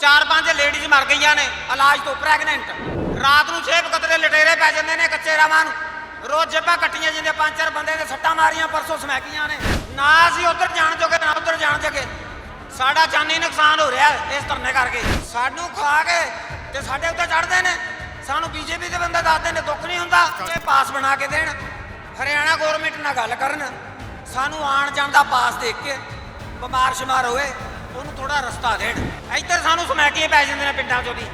ਚਾਰ ਪੰਜ ਲੇਡੀਜ਼ ਮਰ ਗਈਆਂ ਨੇ, ਇਲਾਜ ਤੋਂ ਪ੍ਰੈਗਨੈਂਟ ਰਾਤ ਨੂੰ ਛੇ ਕਤਰੇ ਲਟੇਰੇ ਪੈ ਜਾਂਦੇ ਨੇ ਕੱਚੇ ਰਾਵਾਂ ਨੂੰ। ਰੋਜ਼ ਜੇਬਾਂ ਕੱਟੀਆਂ ਜਾਂਦੇ ਪੰਜ ਚਾਰ ਬੰਦੇ ਨੇ ਸੱਟਾਂ ਮਾਰੀਆਂ, ਪਰਸੋਂ ਸਮੈਕੀਆਂ ਨੇ। ਨਾ ਅਸੀਂ ਉਧਰ ਜਾਣ ਜੋਗੇ, ਨਾ ਉਧਰ ਜਾਣ ਜੋਗੇ। ਸਾਡਾ ਜਾਨੀ ਨੁਕਸਾਨ ਹੋ ਰਿਹਾ ਇਸ ਧਰਨੇ ਕਰਕੇ। ਸਾਨੂੰ ਖਾ ਕੇ ਤੇ ਸਾਡੇ ਉੱਤੇ ਚੜਦੇ ਨੇ। ਸਾਨੂੰ ਬੀਜੇਪੀ ਦੇ ਬੰਦੇ ਦੱਸਦੇ ਨੇ, ਦੁੱਖ ਨਹੀਂ ਹੁੰਦਾ ਕਿ ਪਾਸ ਬਣਾ ਕੇ ਦੇਣ। ਹਰਿਆਣਾ ਗਵਰਨਮੈਂਟ ਨਾਲ ਗੱਲ ਕਰਨ। ਸਾਨੂੰ ਆਣ ਜਾਣ ਦਾ ਪਾਸ ਦੇ ਕੇ ਬਿਮਾਰ ਸ਼ਮਾਰ ਹੋਏ। ਉਹਨੂੰ ਥੋੜਾ ਰਸਤਾ ਦੇਣ। ਇੱਧਰ ਸਾਨੂੰ ਸਮੈਕੀਏ ਪੈ ਜਾਂਦੇ ਨੇ ਪਿੰਡਾਂ ਚੋਂ ਦੀ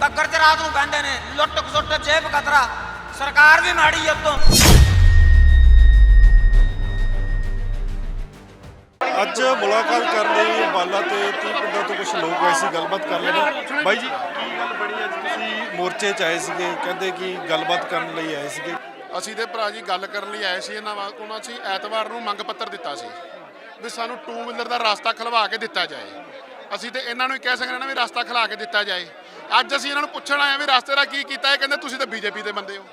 ਕੱਕਰ ਚ ਰਾਤ ਨੂੰ ਬਹਿੰਦੇ ਨੇ ਲੁੱਟ ਖਸੁੱਟ ਜੇਬ ਕਤਰਾ। ਸਰਕਾਰ ਵੀ ਮਾੜੀ ਉਤੋਂ। ਅੱਜ ਮੁਲਾਕਾਤ ਕਰਨ ਲਈ ਅੰਬਾਲਾ ਤੇ 30 ਪਿੰਡਾਂ ਤੋਂ ਕੁਝ ਲੋਕ ਆਏ ਸੀ ਗੱਲਬਾਤ ਕਰ ਲੈਣੇ ਬਾਈ ਜੀ ਕੀ ਗੱਲ ਬਣੀ ਅੱਜ? ਤੁਸੀਂ ਮੋਰਚੇ 'ਚ ਆਏ ਸੀਗੇ ਕਹਿੰਦੇ ਕਿ ਗੱਲਬਾਤ ਕਰਨ ਲਈ ਆਏ ਸੀਗੇ। ਅਸੀਂ ਤੇ ਭਰਾ ਜੀ ਗੱਲ ਕਰਨ ਲਈ ਆਏ ਸੀ ਇਹਨਾਂ ਉਹਨਾਂ ਸੀ ਐਤਵਾਰ ਨੂੰ ਮੰਗ ਪੱਤਰ ਦਿੱਤਾ ਸੀ। ਵੀ ਸਾਨੂੰ ਟੂ ਵੀਲਰ ਦਾ ਰਸਤਾ ਖਲਵਾ ਕੇ ਦਿੱਤਾ ਜਾਏ। ਅਸੀਂ ਤੇ ਇਹਨਾਂ ਨੂੰ ਹੀ ਕਹਿ ਸਕਦੇ ਹਾਂ ਨਾ ਵੀ ਰਸਤਾ ਖਲਾ ਕੇ ਦਿੱਤਾ ਜਾਏ। ਅੱਜ ਅਸੀਂ ਇਹਨਾਂ ਨੂੰ ਪੁੱਛਣ ਆਏ ਹਾਂ ਵੀ ਰਸਤੇ ਦਾ ਕੀ ਕੀਤਾ, ਇਹ ਕਹਿੰਦੇ ਤੁਸੀਂ ਤਾਂ ਬੀਜੇਪੀ ਦੇ ਬੰਦੇ ਹੋ।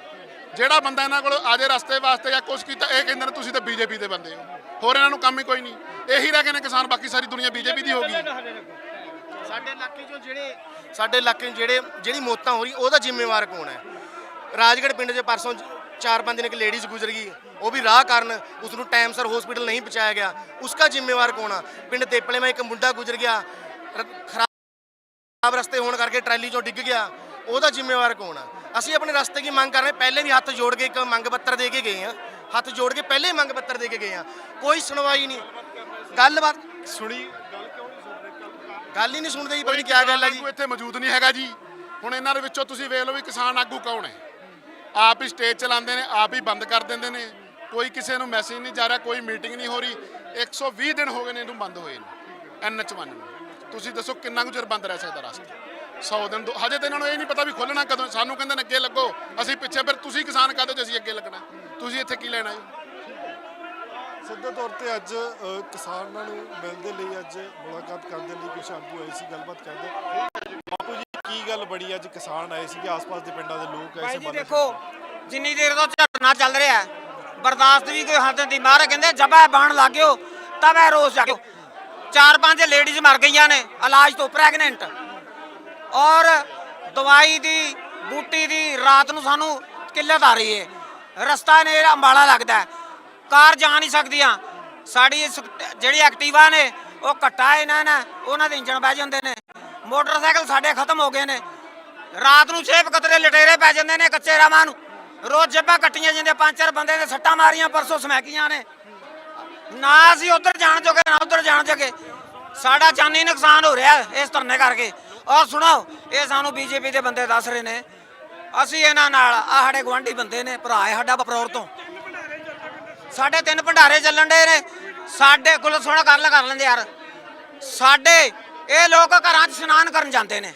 ਜਿਹੜਾ ਬੰਦਾ ਇਹਨਾਂ ਕੋਲ ਆਜੇ ਰਸਤੇ ਵਾਸਤੇ ਜਾਂ ਕੁਝ ਕੀਤਾ, ਇਹ ਕਹਿੰਦੇ ਨੇ ਤੁਸੀਂ ਤਾਂ ਬੀਜੇਪੀ ਦੇ ਬੰਦੇ ਹੋ। ਹੋਰ ਇਹਨਾਂ ਨੂੰ ਕੰਮ ਹੀ ਕੋਈ ਨਹੀਂ। ਇਹੀ ਰਹਿ ਗਏ ਨੇ ਕਿਸਾਨ, ਬਾਕੀ ਸਾਰੀ ਦੁਨੀਆ ਬੀਜੇਪੀ ਦੀ ਹੋ ਗਈ। ਸਾਡੇ ਇਲਾਕੇ 'ਚੋਂ ਜਿਹੜੇ, ਸਾਡੇ ਇਲਾਕੇ 'ਚ ਜਿਹੜੇ, ਜਿਹੜੀ ਮੌਤਾਂ ਹੋ ਰਹੀ ਉਹਦਾ ਜ਼ਿੰਮੇਵਾਰ ਕੌਣ ਹੈ? ਰਾਜਗੜ੍ਹ ਪਿੰਡ 'ਚ ਪਰਸੋਂ ਚਾਰ ਪੰਜ ਦਿਨ ਇੱਕ ਲੇਡੀਜ਼ ਗੁਜ਼ਰ ਗਈ। ਉਹ ਵੀ ਰਾਹ ਕਾਰਨ ਉਸ ਨੂੰ ਟਾਈਮ ਸਰ ਹਸਪੀਟਲ ਨਹੀਂ ਪਹੁੰਚਾਇਆ ਗਿਆ। ਉਸਕਾ ਜ਼ਿੰਮੇਵਾਰ ਕੌਣ ਆ? ਪਿੰਡ ਤੇਪਲੇ ਮੈਂ ਇੱਕ ਮੁੰਡਾ ਗੁਜ਼ਰ ਗਿਆ। ਖਰਾਬ ਰਸਤੇ ਹੋਣ ਕਰਕੇ ਟਰੈਲੀ 'ਚੋਂ ਡਿੱਗ ਗਿਆ। ਉਹਦਾ ਜ਼ਿੰਮੇਵਾਰ ਕੌਣ ਆ? ਅਸੀਂ ਆਪਣੇ ਰਸਤੇ ਦੀ ਮੰਗ ਕਰ ਰਹੇ ਪਹਿਲੇ ਵੀ ਹੱਥ ਜੋੜ ਕੇ ਇੱਕ ਮੰਗ ਪੱਤਰ ਦੇ ਕੇ ਗਏ ਆ ਹੱਥ ਜੋੜ ਕੇ ਪਹਿਲੇ ਹੀ ਮੰਗ ਪੱਤਰ ਦੇ ਕੇ ਗਏ ਆ ਕੋਈ ਸੁਣਵਾਈ ਨਹੀਂ। ਗੱਲਬਾਤ ਸੁਣੀ ਗੱਲ ਹੀ ਨਹੀਂ ਸੁਣਦੇ ਜੀ ਪਤਾ ਨਹੀਂ ਕੀ ਗੱਲ ਹੈ ਜੀ। ਇੱਥੇ ਮੌਜੂਦ ਨਹੀਂ ਹੈਗਾ ਜੀ। ਹੁਣ ਇਹਨਾਂ ਦੇ ਵਿੱਚੋਂ ਤੁਸੀਂ ਵੇਖ ਲਓ ਵੀ ਕਿਸਾਨ ਆਗੂ ਕੌਣ ਹੈ? ਆਪ ਹੀ ਸਟੇਜ ਚਲਾਉਂਦੇ ਨੇ ਆਪ ਹੀ ਬੰਦ ਕਰ ਦਿੰਦੇ ਨੇ। ਕੋਈ ਕਿਸੇ ਨੂੰ ਮੈਸੇਜ ਨਹੀਂ ਜਾ ਰਿਹਾ ਕੋਈ ਮੀਟਿੰਗ ਨਹੀਂ ਹੋ ਰਹੀ। 120 ਦਿਨ ਹੋ ਗਏ ਨੇ ਇਹਨੂੰ ਬੰਦ ਹੋਏ ਨੂੰ ਐਨਐਚ 1 ਨੂੰ। ਤੁਸੀਂ ਦੱਸੋ ਕਿੰਨਾ ਕੁ ਚਿਰ ਬੰਦ ਰਹਿ ਸਕਦਾ ਰਸਤਾ? 100 ਦਿਨ ਹਜੇ ਤਾਂ ਇਹਨਾਂ ਨੂੰ ਇਹ ਨਹੀਂ ਪਤਾ ਵੀ ਖੋਲਣਾ ਕਦੋਂ ਸਾਨੂੰ ਕਹਿੰਦੇ ਨੇ ਅੱਗੇ ਲੱਗੋ। ਅਸੀਂ ਪਿੱਛੇ ਫਿਰ ਤੁਸੀਂ ਕਿਸਾਨ ਕਹਦੇ ਜੇ ਅਸੀਂ ਅੱਗੇ ਲੱਗਣਾ? ਤੁਸੀਂ ਇੱਥੇ ਕੀ ਲੈਣਾ ਜੀ? ਸਿੱਧੇ ਤੌਰ ਤੇ ਅੱਜ ਕਿਸਾਨਾਂ ਨੂੰ ਮਿਲਦੇ ਲਈ ਅੱਜ ਮੁਲਾਕਾਤ ਕਰਨ ਦੇ ਲਈ ਕੁਝ ਆਗੂ ਆਏ ਸੀ ਗੱਲਬਾਤ ਕਰਦੇ। ਬਾਪੂ ਜੀ ਕੀ ਗੱਲ ਬਣੀ ਅੱਜ? ਕਿਸਾਨ ਆਏ ਸੀਗੇ ਆਸ-ਪਾਸ ਦੇ ਪਿੰਡਾਂ ਦੇ ਲੋਕ ਆਏ ਸੀ ਦੇਖੋ ਜਿੰਨੀ ਦੇਰ ਤੋਂ ਝਰਨਾ ਚੱਲ ਰਿਹਾ ਹੈ, ਬਰਦਾਸ਼ਤ ਵੀ ਕੋਈ ਹੱਦ ਦੀ ਮਾਰ ਕਹਿੰਦੇ ਜਬਾ ਬਾਣ ਲੱਗਿਓ ਤਬੈ ਰੋਸ ਜਾਗਿਓ ਚਾਰ ਪੰਜ ਲੇਡੀਜ਼ ਮਰ ਗਈਆਂ ਨੇ, ਇਲਾਜ ਤੋਂ ਪ੍ਰੈਗਨੈਂਟ। ਔਰ ਦਵਾਈ ਦੀ, ਬੂਟੀ ਦੀ ਰਾਤ ਨੂੰ ਸਾਨੂੰ ਕਿੱਲਤ ਆ ਰਹੀ ਹੈ ਰਸਤਾ ਨੇ ਅੰਬਾਲਾ ਲੱਗਦਾ ਕਾਰ ਜਾ ਨਹੀਂ ਸਕਦੀਆਂ। ਸਾਡੀ ਜਿਹੜੀ ਐਕਟਿਵਾ ਨੇ, ਉਹ ਘੱਟਾ ਇਹਨਾਂ ਨੇ, ਉਹਨਾਂ ਦੇ ਇੰਜਣ ਬਹਿ ਜਾਂਦੇ ਨੇ। ਮੋਟਰਸਾਈਕਲ ਸਾਡੇ ਖਤਮ ਹੋ ਗਏ ਨੇ। ਰਾਤ ਨੂੰ ਛੇ ਕਤਰੇ ਲਟੇਰੇ ਪੈ ਜਾਂਦੇ ਨੇ ਕੱਚੇ ਰਾਵਾਂ ਨੂੰ। ਰੋਜ਼ ਜੱਪਾ ਕੱਟੀਆਂ ਜਾਂਦੀਆਂ, ਪੰਜ ਚਾਰ ਬੰਦੇ ਨੇ ਸੱਟਾਂ ਮਾਰੀਆਂ, ਪਰਸੋਂ ਸਮੈਕੀਆਂ ਨੇ। ਨਾ ਅਸੀਂ ਉਧਰ ਜਾਣ ਜੋਗੇ, ਨਾ ਉਧਰ ਜਾਣ ਜੋਗੇ। ਸਾਡਾ ਜਾਨੀ ਨੁਕਸਾਨ ਹੋ ਰਿਹਾ ਇਸ ਧਰਨੇ ਕਰਕੇ। ਔਰ ਸੁਣੋ, ਇਹ ਸਾਨੂੰ ਬੀਜੇਪੀ ਦੇ ਬੰਦੇ ਦੱਸ ਰਹੇ ਨੇ। ਅਸੀਂ ਇਹਨਾਂ ਨਾਲ ਆ ਸਾਡੇ ਗਵਾਂਢੀ ਬੰਦੇ ਨੇ, ਭਰਾ ਹੈ ਸਾਡਾ ਬਪਰੌਰ ਤੋਂ। ਸਾਡੇ ਤਿੰਨ ਭੰਡਾਰੇ ਚੱਲਣ ਦੇ ਨੇ। ਸਾਡੇ ਕੋਲ ਸੋਣਾ ਕਰ ਲੈ, ਕਰ ਲੈਂਦੇ ਯਾਰ। ਸਾਡੇ, ਇਹ ਲੋਕ ਘਰਾਂ 'ਚ ਇਸ਼ਨਾਨ ਕਰਨ ਜਾਂਦੇ ਨੇ।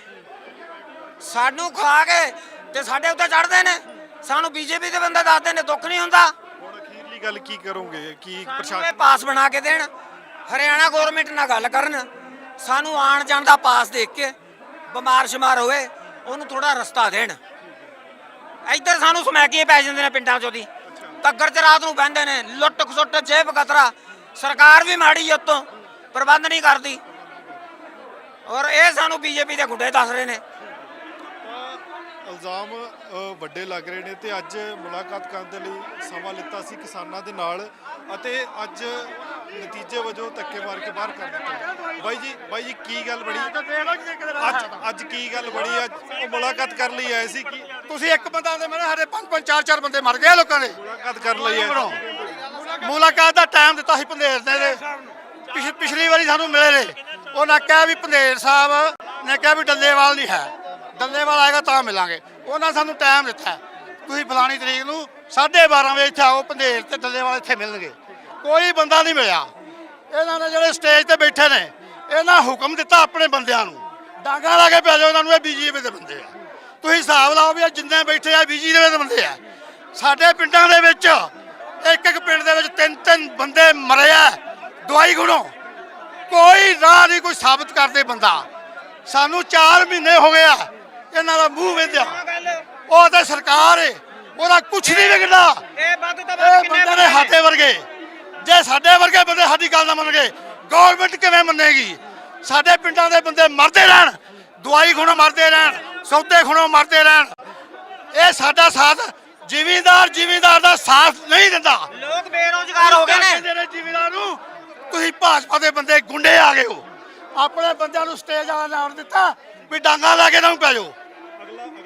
ਸਾਨੂੰ ਖਾ ਕੇ ਤੇ ਸਾਡੇ ਉੱਤੇ ਚੜਦੇ ਨੇ। ਸਾਨੂੰ ਬੀਜੇਪੀ ਦੇ ਬੰਦੇ ਦੱਸਦੇ ਨੇ ਦੁੱਖ ਨਹੀਂ ਹੁੰਦਾ। ਹੁਣ ਅਖੀਰਲੀ ਗੱਲ ਕੀ ਕਰੋਗੇ? ਕੀ ਸਾਨੂੰ ਪ੍ਰਸ਼ਾਸਨ ਇਹ ਪਾਸ ਬਣਾ ਕੇ ਦੇਣ ਹਰਿਆਣਾ ਗਵਰਨਮੈਂਟ ਨਾਲ ਗੱਲ ਕਰਨ ਸਾਨੂੰ ਆਣ ਜਾਣ ਦਾ ਪਾਸ ਦੇ ਕੇ ਬਿਮਾਰ ਸ਼ਮਾਰ ਹੋਏ ਉਹਨੂੰ ਥੋੜਾ ਰਸਤਾ ਦੇਣ। ਇੱਧਰ ਸਾਨੂੰ ਸਮੈਕੀਏ ਪੈ ਜਾਂਦੇ ਨੇ ਪਿੰਡਾਂ ਚੋਂ ਦੀ। ਕੱਗਰ ਚ ਰਾਤ ਨੂੰ ਬਹਿੰਦੇ ਨੇ ਲੁੱਟ ਖਸੁੱਟ ਜੇਬ ਕਤਰਾ। ਸਰਕਾਰ ਵੀ ਮਾੜੀ ਉਤੋਂ ਪ੍ਰਬੰਧ ਨਹੀਂ ਕਰਦੀ। ਔਰ ਇਹ ਸਾਨੂੰ ਬੀਜੇਪੀ ਦੇ ਗੁੱਡੇ ਦੱਸ ਰਹੇ ਨੇ। ਇਲਜ਼ਾਮ ਵੱਡੇ ਲੱਗ ਰਹੇ ਨੇ ਤੇ ਅੱਜ ਮੁਲਾਕਾਤ ਕਰਨ ਦੇ ਲਈ ਸਮਾਂ ਲਿੱਤਾ ਸੀ ਕਿਸਾਨਾਂ ਦੇ ਨਾਲ ਅਤੇ ਅੱਜ ਨਤੀਜੇ ਵਜੋਂ ਧੱਕੇ ਮਾਰ ਕੇ ਬਾਹਰ ਕਰ ਦਿੱਤਾ। ਬਾਈ ਜੀ ਬਾਈ ਜੀ ਕੀ ਗੱਲ ਬਣੀ? ਅੱਜ ਅੱਜ ਕੀ ਗੱਲ ਬਣੀ? ਅੱਜ ਉਹ ਮੁਲਾਕਾਤ ਕਰਨ ਲਈ ਆਏ ਸੀ ਕੀ ਤੁਸੀਂ ਇੱਕ ਬੰਦਾ ਦੇ ਮੇਰੇ ਸਾਡੇ ਪੰਜ ਪੰਜ ਚਾਰ ਚਾਰ ਬੰਦੇ ਮਰ ਗਏ ਲੋਕਾਂ ਦੇ। ਮੁਲਾਕਾਤ ਕਰਨ ਲਈ ਆਏ। ਮੁਲਾਕਾਤ ਦਾ ਟਾਈਮ ਦਿੱਤਾ ਸੀ ਪੰਧੇਰ ਨੇ ਪਿਛਲੀ ਵਾਰੀ ਸਾਨੂੰ ਮਿਲੇ ਨੇ। ਉਹਨਾਂ ਕਿਹਾ ਵੀ ਪੰਧੇਰ ਸਾਹਿਬ ਨੇ ਕਿਹਾ ਵੀ ਡੱਲੇਵਾਲ ਨਹੀਂ ਹੈ। ਡੱਲੇਵਾਲ ਆਏਗਾ ਤਾਂ ਮਿਲਾਂਗੇ। ਉਹਨਾਂ ਸਾਨੂੰ ਟਾਈਮ ਦਿੱਤਾ ਤੁਸੀਂ ਫਲਾਣੀ ਤਰੀਕ ਨੂੰ 12:30 ਵਜੇ ਇੱਥੇ ਆਓ ਪੰਦੇਰ ਤੇ ਡੱਲੇਵਾਲ ਇੱਥੇ ਮਿਲਣਗੇ। ਕੋਈ ਬੰਦਾ ਨਹੀਂ ਮਿਲਿਆ। ਇਹਨਾਂ ਨੇ ਜਿਹੜੇ ਸਟੇਜ ਤੇ ਬੈਠੇ ਨੇ, ਇਹਨਾਂ ਹੁਕਮ ਦਿੱਤਾ ਆਪਣੇ ਬੰਦਿਆਂ ਨੂੰ। ਡਾਂਗਾ ਲਾ ਕੇ ਪੈ ਜਾਓ ਇਹਨਾਂ ਨੂੰ, ਇਹ ਬੀਜੇਪੀ ਦੇ ਬੰਦੇ ਆ। ਤੁਸੀਂ ਹਿਸਾਬ ਲਾਓ ਵੀ ਇਹ ਜਿੰਨੇ ਬੈਠੇ ਆ ਬੀਜੇਪੀ ਦੇ ਬੰਦੇ ਆ। ਸਾਡੇ ਪਿੰਡਾਂ ਦੇ ਵਿੱਚ, ਇੱਕ ਇੱਕ ਪਿੰਡ ਦੇ ਵਿੱਚ ਤਿੰਨ ਤਿੰਨ ਬੰਦੇ ਮਰੇ ਆ, ਦਵਾਈ ਗੁਣੋਂ। ਕੋਈ ਰਾਹ ਨਹੀਂ, ਕੋਈ ਸਾਬਤ ਕਰਦੇ ਬੰਦਾ। ਸਾਨੂੰ 4 ਮਹੀਨੇ ਹੋ ਗਏ ਆ ਇਹਨਾਂ ਦਾ ਮੂੰਹ ਵੇਂਦਿਆ ਉਹ ਤਾਂ ਸਰਕਾਰ ਏ ਉਹਦਾ ਕੁਝ ਨਹੀਂ ਵਿਗੜਦਾ ਇਹ ਵੱਧ ਤੋਂ ਬੰਦੇ ਨੇ ਹਾਤੇ ਵਰਗੇ। ਜੇ ਸਾਡੇ ਵਰਗੇ ਬੰਦੇ ਸਾਡੀ ਗੱਲ ਨਾ ਮੰਨਣਗੇ ਗਵਰਨਮੈਂਟ ਕਿਵੇਂ ਮੰਨੇਗੀ? ਸਾਡੇ ਪਿੰਡਾਂ ਦੇ ਬੰਦੇ ਮਰਦੇ ਰਹਿਣ ਦਵਾਈ ਖੁਣੋਂ ਮਰਦੇ ਰਹਿਣ ਸੌਦੇ ਖੁਣੋਂ ਮਰਦੇ ਰਹਿਣ। ਇਹ ਸਾਡਾ ਸਾਥ ਜ਼ਿਮੀਂਦਾਰ ਜ਼ਿਮੀਂਦਾਰ ਦਾ ਸਾਥ ਨਹੀਂ ਦਿੰਦਾ। ਲੋਕ ਬੇਰੋਜ਼ਗਾਰ ਹੋ ਗਏ ਨੇ। ਜ਼ਿਮੀਂਦਾਰ ਨੂੰ ਤੁਸੀਂ ਭਾਜਪਾ ਦੇ ਬੰਦੇ ਗੁੰਡੇ ਆ ਗਏ ਹੋ। ਆਪਣੇ ਬੰਦਿਆਂ ਨੂੰ ਸਟੇਜ ਵਾਲਾ ਨਾਮ ਦਿੱਤਾ ਵੀ ਡਾਂਗਾ ਲਾ ਕੇ ਨਾ ਪੈ ਜਾਓ।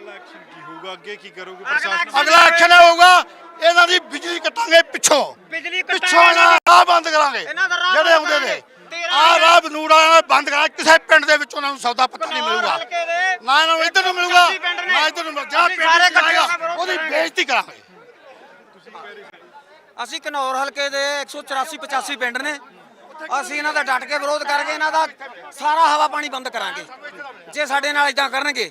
ਅਗਲਾ ਐਕਸ਼ਨ ਕੀ ਹੋਊਗਾ? ਅੱਗੇ ਕੀ ਕਰੋਗੇ ਪ੍ਰਸ਼ਾਸਨ? ਅਗਲਾ ਐਕਸ਼ਨ ਹੋਊਗਾ ਇਹਨਾਂ ਦੀ ਬਿਜਲੀ ਕੱਟਾਂਗੇ ਪਿੱਛੋਂ। ਬਿਜਲੀ ਪਿੱਛੋਂ ਇਹਨਾਂ ਦਾ ਰਾਹ ਬੰਦ ਕਰਾਂਗੇ। ਜਿਹੜੇ ਆਉਂਦੇ ਨੇ ਕਰਾਂਗੇ। ਰਾਹ ਬਨੂੜਾ ਬੰਦ ਕਰਾਂਗੇ। ਕਿਸੇ ਪਿੰਡ ਦੇ ਵਿੱਚ ਉਹਨਾਂ ਨੂੰ ਸੌਦਾ ਪੱਤਾ ਨਹੀਂ ਮਿਲੂਗਾ। ਹਲਕੇ ਦੇ। ਨਾ ਇਹਨਾਂ ਨੂੰ ਇੱਧਰ ਨੂੰ ਮਿਲੂਗਾ 85 ਪਿੰਡ ਨੇ। ਇੱਧਰ ਨੂੰ ਅਸੀਂ ਪਿੰਡ ਸਾਰੇ ਚ ਆਏਗਾ ਇਕੱਠੇ ਹੋ ਕੇ ਉਹਦੀ ਬੇਇੱਜ਼ਤੀ ਕਰਾਂਗੇ। ਅਸੀਂ ਘਨੌਰ ਹਲਕੇ ਦੇ 184 85 ਪਿੰਡ ਨੇ। ਅਸੀਂ ਇਹਨਾਂ ਦਾ ਡਟ ਕੇ ਵਿਰੋਧ ਕਰਕੇ ਇਹਨਾਂ ਦਾ ਸਾਰਾ ਹਵਾ ਪਾਣੀ ਬੰਦ ਕਰਾਂਗੇ। ਜੇ ਸਾਡੇ ਨਾਲ ਇਦਾਂ ਕਰਨਗੇ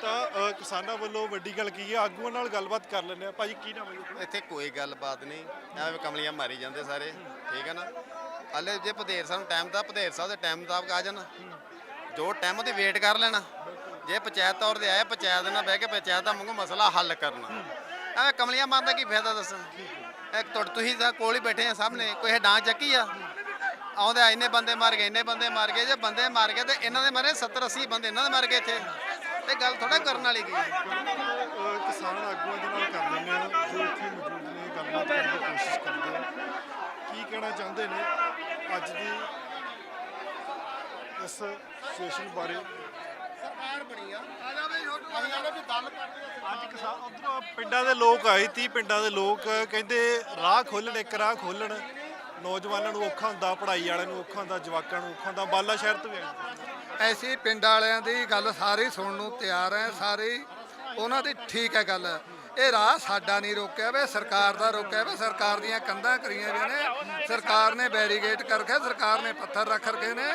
ਤਾਂ ਅ, ਕਿਸਾਨਾਂ ਵੱਲੋਂ ਵੱਡੀ ਗੱਲ ਕੀ ਹੈ? ਆਗੂਆਂ ਨਾਲ ਗੱਲਬਾਤ ਕਰ ਲੈਂਦੇ ਆ ਭਾਜੀ ਕੀ ਨਾਮ ਹੈ ਜੀ ਆਪਣਾ? ਇੱਥੇ ਕੋਈ ਗੱਲਬਾਤ ਨਹੀਂ। ਐਵੇਂ ਕਮਲੀਆਂ ਮਾਰੀ ਜਾਂਦੇ ਸਾਰੇ। ਠੀਕ ਹੈ ਨਾ? ਹਲੇ ਜੇ ਭਦੇਰ ਸਾਹਿਬ ਨੂੰ ਟਾਈਮ ਦਾ ਭਦੇਰ ਸਾਹਿਬ ਦੇ ਟਾਈਮ ਮੁਤਾਬਕ ਆ ਜਾਣ। ਜੋ ਟਾਈਮ ਉਹਦੀ ਵੇਟ ਕਰ ਲੈਣਾ। ਜੇ ਪੰਚਾਇਤ ਤੌਰ ਤੇ ਆਏ ਪੰਚਾਇਤ ਨਾਲ ਬਹਿ ਕੇ ਪੰਚਾਇਤ ਦਾ ਮੰਗੋ ਮਸਲਾ ਹੱਲ ਕਰਨਾ। ਐਵੇਂ ਕਮਲੀਆਂ ਮਾਰਨ ਦਾ ਕੀ ਫਾਇਦਾ ਦੱਸਣ ਇੱਕ ਤੁਹਾ- ਤੁਸੀਂ ਤਾਂ ਕੋਲ ਹੀ ਬੈਠੇ ਆ ਸਾਹਮਣੇ। ਕੋਈ ਇਹ ਡਾਂਗ ਚੱਕੀ ਆ? ਆਉਂਦੇ ਆ, ਇੰਨੇ ਬੰਦੇ ਮਾਰ ਗਏ ਇੰਨੇ ਬੰਦੇ ਮਾਰ ਗਏ। ਜੇ ਬੰਦੇ ਮਾਰ ਗਏ ਤੇ ਇਹਨਾਂ ਦੇ ਮਾਰੇ 70 80 ਬੰਦੇ ਇਹਨਾਂ ਦੇ ਮਾਰ ਗਏ ਇੱਥੇ। ਤੇ ਗੱਲ ਥੋੜਾ ਕਰਨ ਵਾਲੀ ਕੀ ਹੈ? ਕਿਸਾਨ ਆਗੂਆਂ ਦੇ ਨਾਲ ਕਰ ਲੈਂਦੇ ਆ ਜੋ ਇੱਥੇ ਮੌਜੂਦ ਨੇ ਗੱਲਬਾਤ ਕਰਨ ਦੀ ਕੋਸ਼ਿਸ਼ ਕਰਦੇ ਆ। ਕੀ ਕਹਿਣਾ ਚਾਹੁੰਦੇ ਨੇ ਅੱਜ ਦੀ ਇਸ ਸਿਚੁਏਸ਼ਨ ਬਾਰੇ? ਅੱਜ ਕਿਸਾਨ ਉਧਰੋਂ ਪਿੰਡਾਂ ਦੇ ਲੋਕ ਆਏ 30 ਪਿੰਡਾਂ ਦੇ ਲੋਕ ਕਹਿੰਦੇ ਰਾਹ ਖੋਲਣ ਇੱਕ ਰਾਹ ਖੋਲਣ। ਨੌਜਵਾਨਾਂ ਨੂੰ ਔਖਾ ਹੁੰਦਾ, ਪੜ੍ਹਾਈ ਵਾਲਿਆਂ ਨੂੰ ਔਖਾ ਹੁੰਦਾ, ਜਵਾਕਾਂ ਨੂੰ ਔਖਾ ਹੁੰਦਾ, ਬਾਲਾ ਸ਼ਹਿਰ ਤੋਂ ਵੀ ਐਸੀ ਪਿੰਡ ਵਾਲਿਆਂ ਦੀ ਗੱਲ ਸਾਰੇ ਸੁਣਨ ਨੂੰ ਤਿਆਰ ਹੈ ਸਾਰੇ ਉਹਨਾਂ ਦੀ ਠੀਕ ਹੈ ਗੱਲ। ਇਹ ਰਾਹ ਸਾਡਾ ਨਹੀਂ ਰੋਕਿਆ ਵੇ, ਸਰਕਾਰ ਦਾ ਰੋਕਿਆ ਵੇ, ਸਰਕਾਰ ਦੀਆਂ ਕੰਧਾਂ ਕਰੀਆਂ ਵੀ ਨੇ। ਸਰਕਾਰ ਨੇ ਬੈਰੀਗੇਟ ਕਰ ਰੱਖਿਆ, ਸਰਕਾਰ ਨੇ ਪੱਥਰ ਰੱਖ ਰੱਖੇ ਨੇ,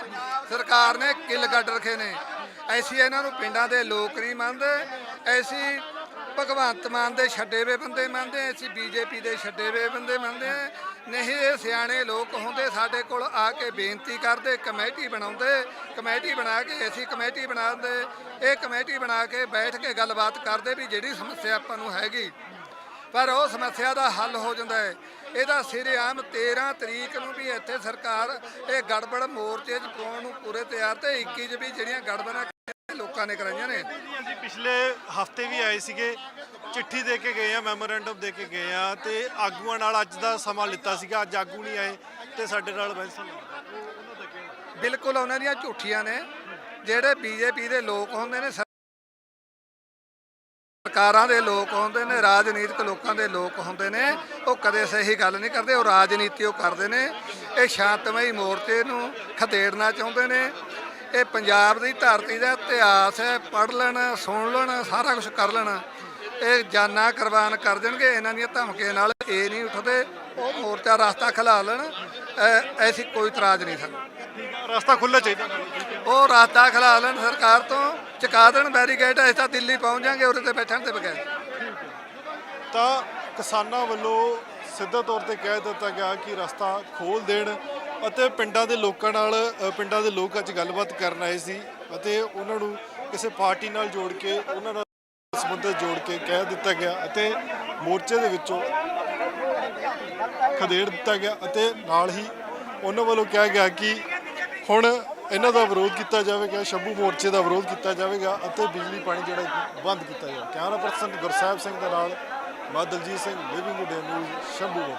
ਸਰਕਾਰ ਨੇ ਕਿੱਲ ਕੱਢ ਰੱਖੇ ਨੇ। ਐਸੀ ਇਹਨਾਂ ਨੂੰ ਪਿੰਡਾਂ ਦੇ ਲੋਕ ਨਹੀਂ ਮੰਨਦੇ, ਐਸੀ ਭਗਵੰਤ ਮਾਨ ਦੇ ਛੱਡੇ ਵੇ ਬੰਦੇ ਮੰਨਦੇ ਐਸੀ ਬੀਜੇਪੀ ਦੇ ਛੱਡੇ ਵੇ ਬੰਦੇ ਮੰਨਦੇ ਆ। ਨਹੀਂ, ਇਹ ਸਿਆਣੇ ਲੋਕ ਹੁੰਦੇ ਸਾਡੇ ਕੋਲ ਆ ਕੇ ਬੇਨਤੀ ਕਰਦੇ, ਕਮੇਟੀ ਬਣਾਉਂਦੇ, ਕਮੇਟੀ ਬਣਾ ਕੇ ਅਸੀਂ ਕਮੇਟੀ ਬਣਾਉਂਦੇ, ਇਹ ਕਮੇਟੀ ਬਣਾ ਕੇ ਬੈਠ ਕੇ ਗੱਲਬਾਤ ਕਰਦੇ ਵੀ ਜਿਹੜੀ ਸਮੱਸਿਆ ਆਪਾਂ ਨੂੰ ਹੈਗੀ। ਪਰ ਉਹ ਸਮੱਸਿਆ ਦਾ ਹੱਲ ਹੋ ਜਾਂਦਾ ਹੈ। ਇਹਦਾ ਸਿਰਆਮ 13 ਤਰੀਕ ਨੂੰ ਵੀ ਇੱਥੇ ਸਰਕਾਰ ਇਹ ਗੜਬੜ ਮੋਰਚੇ 'ਚ ਪਾਉਣ ਨੂੰ ਪੂਰੇ ਤਿਆਰ ਤੇ 21 'ਚ ਵੀ ਜਿਹੜੀਆਂ ਗੜਬੜਾਂ ਲੋਕਾਂ ਨੇ ਕਰਾਈਆਂ ਨੇ। ਪਿਛਲੇ ਹਫ਼ਤੇ ਵੀ ਆਏ ਸੀਗੇ, ਚਿੱਠੀ ਦੇ ਕੇ ਗਏ ਆ ਮੈਮੋਰੈਂਡਮ ਦੇ ਕੇ ਗਏ ਆ ਤੇ ਆਗੂਆਂ ਨਾਲ ਅੱਜ ਦਾ ਸਮਾਂ ਲਿੱਤਾ ਸੀਗਾ, ਅੱਜ ਆਗੂ ਨਹੀਂ ਆਏ ਤੇ ਸਾਡੇ ਨਾਲ ਬੈਂਸਨ ਬਿਲਕੁਲ ਉਹਨਾਂ ਦੀਆਂ ਝੂਠੀਆਂ ਨੇ, ਜਿਹੜੇ ਬੀਜੇਪੀ ਦੇ ਲੋਕ ਹੁੰਦੇ ਨੇ ਸਰਕਾਰਾਂ ਦੇ ਲੋਕ ਹੁੰਦੇ ਨੇ, ਰਾਜਨੀਤਿਕ ਲੋਕਾਂ ਦੇ ਲੋਕ ਹੁੰਦੇ ਨੇ, ਉਹ ਕਦੇ ਸਹੀ ਗੱਲ ਨਹੀਂ ਕਰਦੇ, ਉਹ ਰਾਜਨੀਤੀ ਉਹ ਕਰਦੇ ਨੇ। ਇਹ ਸ਼ਾਂਤਮਈ ਮੋਰਚੇ ਨੂੰ ਖਦੇੜਨਾ ਚਾਹੁੰਦੇ ਨੇ ਇਹ ਪੰਜਾਬ ਦੀ ਧਰਤੀ ਦਾ ਇਤਿਹਾਸ ਹੈ। ਪੜ੍ਹ ਲੈਣ ਸੁਣ ਲੈਣ ਸਾਰਾ ਕੁਝ ਕਰ ਲੈਣ। ਇਹ ਜਾਨਾਂ ਕੁਰਬਾਨ ਕਰ ਦੇਣਗੇ ਇਹਨਾਂ ਦੀਆਂ ਧਮਕੀਆਂ ਨਾਲ ਇਹ ਨਹੀਂ ਉੱਠਦੇ। ਉਹ ਮੋਰਚਾ ਰਸਤਾ ਖਲਾ ਲੈਣ। ਐਸੀ ਕੋਈ ਇਤਰਾਜ਼ ਨਹੀਂ ਸਾਨੂੰ। ਰਸਤਾ ਖੁੱਲ੍ਹਾ ਚਾਹੀਦਾ। ਉਹ ਰਸਤਾ ਖਲਾ ਲੈਣ ਸਰਕਾਰ ਤੋਂ। ਚੁਕਾ ਦੇਣ ਬੈਰੀਕੇਡ ਅਸੀਂ ਤਾਂ ਦਿੱਲੀ ਪਹੁੰਚ ਜਾਾਂਗੇ ਉਹਦੇ ਤੇ ਬੈਠਣ ਤੇ ਬਗੈਰ। ਤਾਂ ਕਿਸਾਨਾਂ ਵੱਲੋਂ ਸਿੱਧਾ ਤੌਰ ਤੇ ਕਹਿ ਦਿੱਤਾ ਗਿਆ ਕਿ ਰਸਤਾ ਖੋਲ ਦੇਣ। ਅਤੇ ਪਿੰਡਾਂ ਦੇ ਲੋਕਾਂ ਨਾਲ ਪਿੰਡਾਂ ਦੇ ਲੋਕ ਅੱਜ ਗੱਲਬਾਤ ਕਰਨ ਆਏ ਸੀ ਅਤੇ ਉਹਨਾਂ ਨੂੰ ਕਿਸੇ ਪਾਰਟੀ ਨਾਲ ਜੋੜ ਕੇ, ਉਹਨਾਂ ਨਾਲ ਸੰਬੰਧਿਤ ਜੋੜ ਕੇ ਕਹਿ ਦਿੱਤਾ ਗਿਆ ਅਤੇ ਮੋਰਚੇ ਦੇ ਵਿੱਚੋਂ ਖਦੇੜ ਦਿੱਤਾ ਗਿਆ ਅਤੇ ਨਾਲ ਹੀ ਉਹਨਾਂ ਵੱਲੋਂ ਕਿਹਾ ਗਿਆ ਕਿ ਹੁਣ ਇਹਨਾਂ ਦਾ ਵਿਰੋਧ ਕੀਤਾ ਜਾਵੇਗਾ, ਸ਼ੰਭੂ ਮੋਰਚੇ ਦਾ ਵਿਰੋਧ ਕੀਤਾ ਜਾਵੇਗਾ ਅਤੇ ਬਿਜਲੀ, ਪਾਣੀ ਜਿਹੜਾ ਬੰਦ ਕੀਤਾ ਜਾਵੇਗਾ। ਕੈਮਰਾ ਪਰਸਨ ਗੁਰਸਾਹਿਬ ਸਿੰਘ ਦੇ ਨਾਲ ਮੈਂ Singh living India news Shambhu ਤੋਂ।